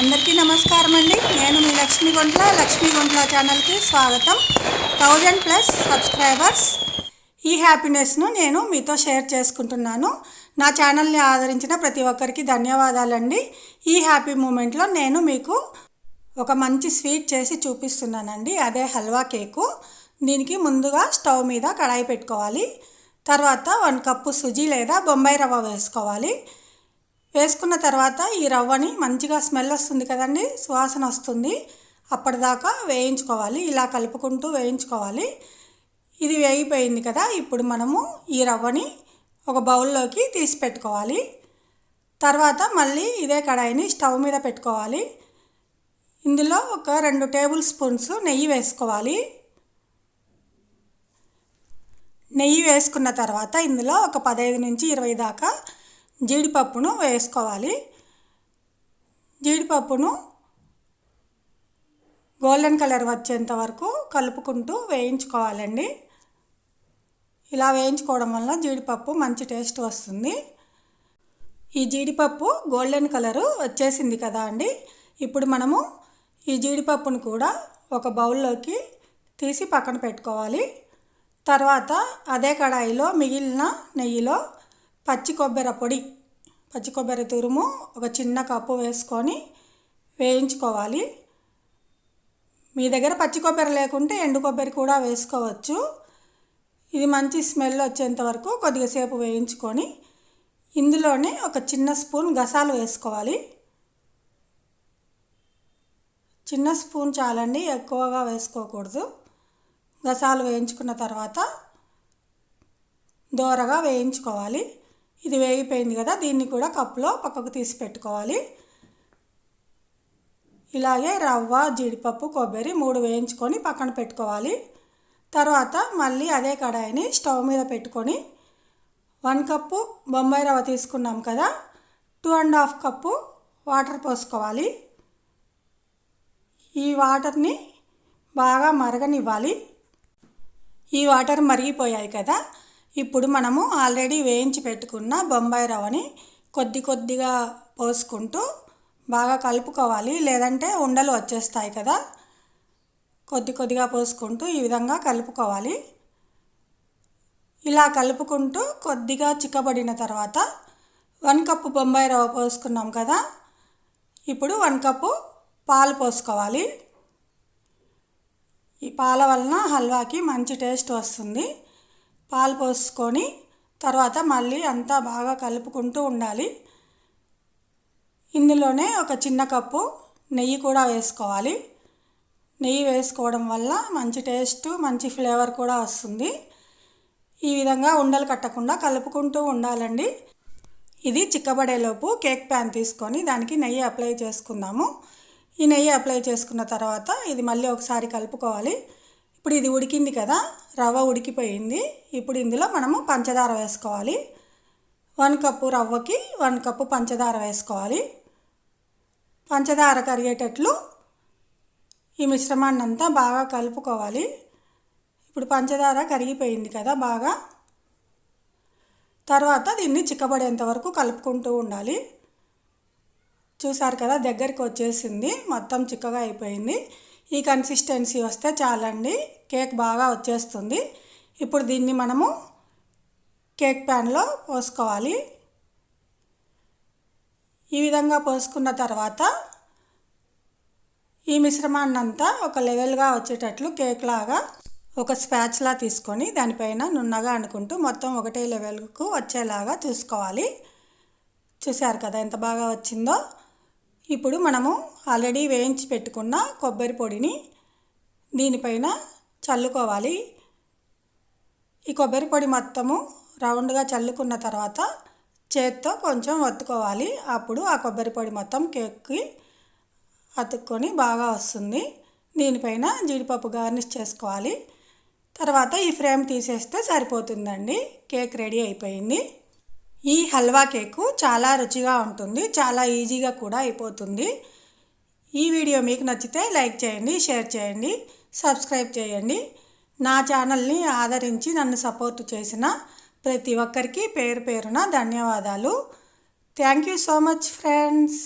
అందరికీ నమస్కారం అండి నేను మీ లక్ష్మీ గుంట్ల లక్ష్మీ గుంట్ల ఛానల్కి స్వాగతం. Thousand plus subscribers. ఈ హ్యాపీనెస్ను నేను మీతో షేర్ చేసుకుంటున్నాను. నా ఛానల్ని ఆదరించిన ప్రతి ఒక్కరికి ధన్యవాదాలండి. ఈ హ్యాపీ మూమెంట్లో నేను మీకు ఒక మంచి స్వీట్ చేసి చూపిస్తున్నానండి. అదే హల్వా కేకు. దీనికి ముందుగా స్టవ్ మీద కడాయి పెట్టుకోవాలి. తర్వాత వన్ కప్పు సుజీ లేదా బొంబాయి రవ్వ వేసుకోవాలి. వేసుకున్న తర్వాత ఈ రవ్వని మంచిగా స్మెల్ వస్తుంది కదండి సువాసన వస్తుంది. అప్పటిదాకా వేయించుకోవాలి ఇలా కలుపుకుంటూ వేయించుకోవాలి. ఇది వేగిపోయింది కదా ఇప్పుడు మనము ఈ రవ్వని ఒక బౌల్లోకి తీసి పెట్టుకోవాలి. తర్వాత మళ్ళీ ఇదే కడాయిని స్టవ్ మీద పెట్టుకోవాలి. ఇందులో ఒక రెండు టేబుల్ స్పూన్స్ నెయ్యి వేసుకోవాలి. నెయ్యి వేసుకున్న తర్వాత ఇందులో ఒక పదహైదు నుంచి ఇరవై దాకా జీడిపప్పును వేసుకోవాలి. జీడిపప్పును గోల్డెన్ కలర్ వచ్చేంత వరకు కలుపుకుంటూ వేయించుకోవాలండి. ఇలా వేయించుకోవడం వల్ల జీడిపప్పు మంచి టేస్ట్ వస్తుంది. ఈ జీడిపప్పు గోల్డెన్ కలరు వచ్చేసింది కదా అండి. ఇప్పుడు మనము ఈ జీడిపప్పును కూడా ఒక బౌల్లోకి తీసి పక్కన పెట్టుకోవాలి. తర్వాత అదే కడాయిలో మిగిలిన నెయ్యిలో పచ్చి కొబ్బరి పొడి పచ్చి కొబ్బరి తురుము ఒక చిన్న కప్పు వేసుకొని వేయించుకోవాలి. మీ దగ్గర పచ్చి కొబ్బరి లేకుంటే ఎండు కొబ్బరి కూడా వేసుకోవచ్చు. ఇది మంచి స్మెల్ వచ్చేంత వరకు కొద్దిగా సేపు వేయించుకొని ఇందులోనే ఒక చిన్న స్పూన్ గసాలు వేసుకోవాలి. చిన్న స్పూన్ చాలండి ఎక్కువగా వేసుకోకూడదు. గసాలు వేయించుకున్న తర్వాత దోరగా వేయించుకోవాలి. ఇది వేగిపోయింది కదా దీన్ని కూడా కప్పులో పక్కకు తీసి పెట్టుకోవాలి. ఇలాగే రవ్వ జీడిపప్పు కొబ్బరి మూడు వేయించుకొని పక్కన పెట్టుకోవాలి. తర్వాత మళ్ళీ అదే కడాయిని స్టవ్ మీద పెట్టుకొని వన్ కప్పు బొంబాయి రవ్వ తీసుకున్నాం కదా two and half cup water పోసుకోవాలి. ఈ వాటర్ని బాగా మరగనివ్వాలి. ఈ వాటర్ మరిగిపోయాయి కదా ఇప్పుడు మనము ఆల్రెడీ వేయించి పెట్టుకున్న బొంబాయి రవ్వని కొద్ది కొద్దిగా పోసుకుంటూ బాగా కలుపుకోవాలి. లేదంటే ఉండలు వచ్చేస్తాయి కదా. కొద్ది కొద్దిగా పోసుకుంటూ ఈ విధంగా కలుపుకోవాలి. ఇలా కలుపుకుంటూ కొద్దిగా చిక్కబడిన తర్వాత వన్ కప్పు బొంబాయి రవ్వ పోసుకున్నాం కదా. ఇప్పుడు వన్ కప్పు పాలు పోసుకోవాలి. ఈ పాల వలన హల్వాకి మంచి టేస్ట్ వస్తుంది. పాలు పోసుకొని తర్వాత మళ్ళీ అంతా బాగా కలుపుకుంటూ ఉండాలి. ఇందులోనే ఒక చిన్న కప్పు నెయ్యి కూడా వేసుకోవాలి. నెయ్యి వేసుకోవడం వల్ల మంచి టేస్ట్ మంచి ఫ్లేవర్ కూడా వస్తుంది. ఈ విధంగా ఉండలు కట్టకుండా కలుపుకుంటూ ఉండాలండి. ఇది చిక్కబడేలోపు కేక్ ప్యాన్ తీసుకొని దానికి నెయ్యి అప్లై చేసుకుందాము. ఈ నెయ్యి అప్లై చేసుకున్న తర్వాత ఇది మళ్ళీ ఒకసారి కలుపుకోవాలి. ఇప్పుడు ఇది ఉడికింది కదా రవ్వ ఉడికిపోయింది. ఇప్పుడు ఇందులో మనము పంచదార వేసుకోవాలి. వన్ కప్పు రవ్వకి వన్ కప్పు పంచదార వేసుకోవాలి. పంచదార కరిగేటట్లు ఈ మిశ్రమాన్ని అంతా బాగా కలుపుకోవాలి. ఇప్పుడు పంచదార కరిగిపోయింది కదా బాగా. తర్వాత దీన్ని చిక్కబడేంత వరకు కలుపుకుంటూ ఉండాలి. చూసారు కదా దగ్గరికి వచ్చేసింది. మొత్తం చిక్కగా అయిపోయింది. ఈ కన్సిస్టెన్సీ వస్తే చాలండి. కేక్ బాగా వచ్చేస్తుంది. ఇప్పుడు దీన్ని మనము కేక్ ప్యాన్లో పోసుకోవాలి. ఈ విధంగా పోసుకున్న తర్వాత ఈ మిశ్రమాన్ని అంతా ఒక లెవెల్గా వచ్చేటట్లు కేక్ లాగా ఒక స్పాచ్లా తీసుకొని దానిపైన నున్నగా అనుకుంటూ మొత్తం ఒకటే లెవెల్కు వచ్చేలాగా చూసుకోవాలి. చూశారు కదా ఎంత బాగా వచ్చిందో? ఇప్పుడు మనము ఆల్రెడీ వేయించి పెట్టుకున్న కొబ్బరి పొడిని దీనిపైన చల్లుకోవాలి. ఈ కొబ్బరి పొడి మొత్తము రౌండ్గా చల్లుకున్న తర్వాత చేత్తో కొంచెం ఒత్తుకోవాలి అప్పుడు ఆ కొబ్బరి పొడి మొత్తం కేక్కి అతుక్కొని బాగా వస్తుంది. దీనిపైన జీడిపప్పు గార్నిష్ చేసుకోవాలి. తర్వాత ఈ ఫ్రేమ్ తీసేస్తే సరిపోతుందండి. కేక్ రెడీ అయిపోయింది. ఈ హల్వా కేకు చాలా రుచిగా ఉంటుంది. చాలా ఈజీగా కూడా అయిపోతుంది. ఈ వీడియో మీకు నచ్చితే లైక్ చేయండి షేర్ చేయండి. సబ్స్క్రైబ్ చేయండి. నా ఛానల్ని ఆదరించి నన్ను సపోర్ట్ చేసిన ప్రతి ఒక్కరికి పేరు పేరున ధన్యవాదాలు. Thank you so much friends.